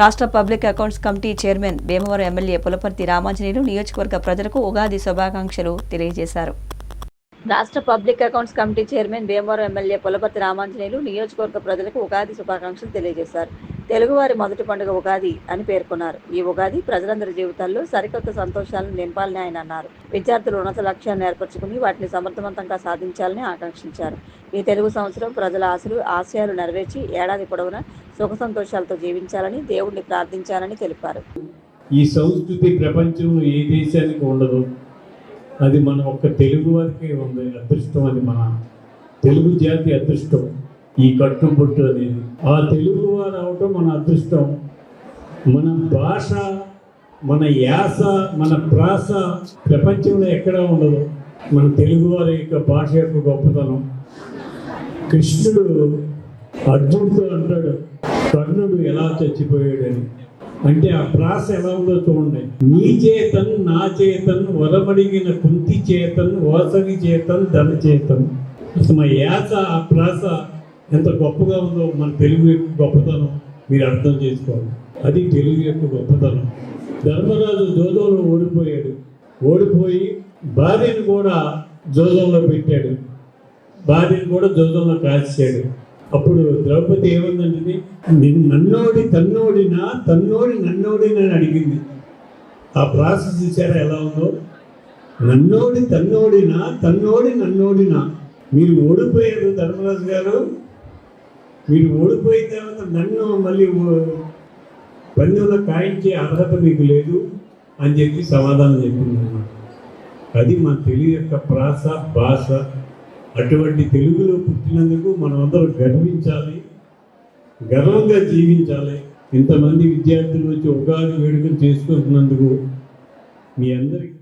రాష్ట్ర public accounts committee chairman Bhimavaram MLA Pulaparthi Ramanjaneyulu నియోజకవర్గ ప్రజలకు ఉగాది శుభాకాంక్షలు తెలియజేశారు. రాష్ట్ర public accounts committee chairman Bhimavaram MLA Pulaparthi Ramanjaneyulu నియోజకవర్గ ప్రజలకు ఉగాది శుభాకాంక్షలు తెలియజేశారు. తెలుగువారి మొదటి పండుగ ఉగాది అని పేర్కొన్నారు. ఈ ఉగాది ప్రజలందరి జీవితాల్లో సరికొత్త సంతోషాలను నింపాలని ఆయన అన్నారు. విద్యార్థులు ఉన్నత లక్ష్యాన్ని ఏర్పరచుకుని వాటిని సమర్థవంతంగా సాధించాలని ఆకాంక్షించారు. ఈ తెలుగు సంవత్సరం ప్రజల ఆశలు ఆశయాలు నెరవేర్చి ఏడాది పొడవునా సుఖ సంతోషాలతో జీవించాలని దేవుణ్ణి ప్రార్థించాలని తెలిపారు. ఈ సంస్కృతి ప్రపంచంలో ఏ దేశానికి ఉండదు. అది మన ఒక్క తెలుగు వారికే ఉంది. అదృష్టం అది మన తెలుగు జాతి అదృష్టం. ఈ కట్టుబొట్టు అనేది. ఆ తెలుగు వారు రావటం మన అదృష్టం. మన భాష మన యాస మన ప్రాస ప్రపంచంలో ఎక్కడా ఉండదు. మన తెలుగు వారి యొక్క భాష యొక్క గొప్పతనం. కృష్ణుడు అర్జునుడితో అంటాడు కర్ణుడు ఎలా చచ్చిపోయాడని? అంటే ఆ ప్రాస ఎలా ఉందో చూడండి. నీ చేతన్ నా చేతన్ వరమడిగిన కుంతి చేతన్ వాసవి చేతన్ ధన చేతన్. అసలు మా యాస ఆ ప్రాస ఎంత గొప్పగా ఉందో మన తెలుగు యొక్క గొప్పతనం మీరు అర్థం చేసుకోవాలి. అది తెలుగు యొక్క గొప్పతనం. ధర్మరాజు జోదంలో ఓడిపోయాడు. ఓడిపోయి భార్యను కూడా జోదంలో పెట్టాడు. భార్యను కూడా జోదంలో కాల్చాడు. అప్పుడు ద్రౌపది ఏముందంటే "నిన్ను నన్నోడి తన్నోడినా తన్నోడి నన్నోడినా అని అడిగింది. ఆ ప్రాసెస్ చూసారా ఎలా ఉందో? నన్నోడి తన్నోడినా తన్నోడి నన్నోడినా మీరు ఓడిపోయారు ధర్మరాజు గారు. మీరు ఓడిపోయిన తర్వాత నన్ను మళ్ళీ ఓ- పందెంలో కాయించే అర్హత మీకు లేదు అని చెప్పి సమాధానం చెప్పిందన్నమాట. అది మన తెలుగు యొక్క ప్రాస భాష. అటువంటి తెలుగులో పుట్టినందుకు మనమందరం గర్వించాలి. గర్వంగా జీవించాలి. ఇంతమంది విద్యార్థులు వచ్చి ఉగాది వేడుకలు చేసుకుంటున్నందుకు మీ అందరికీ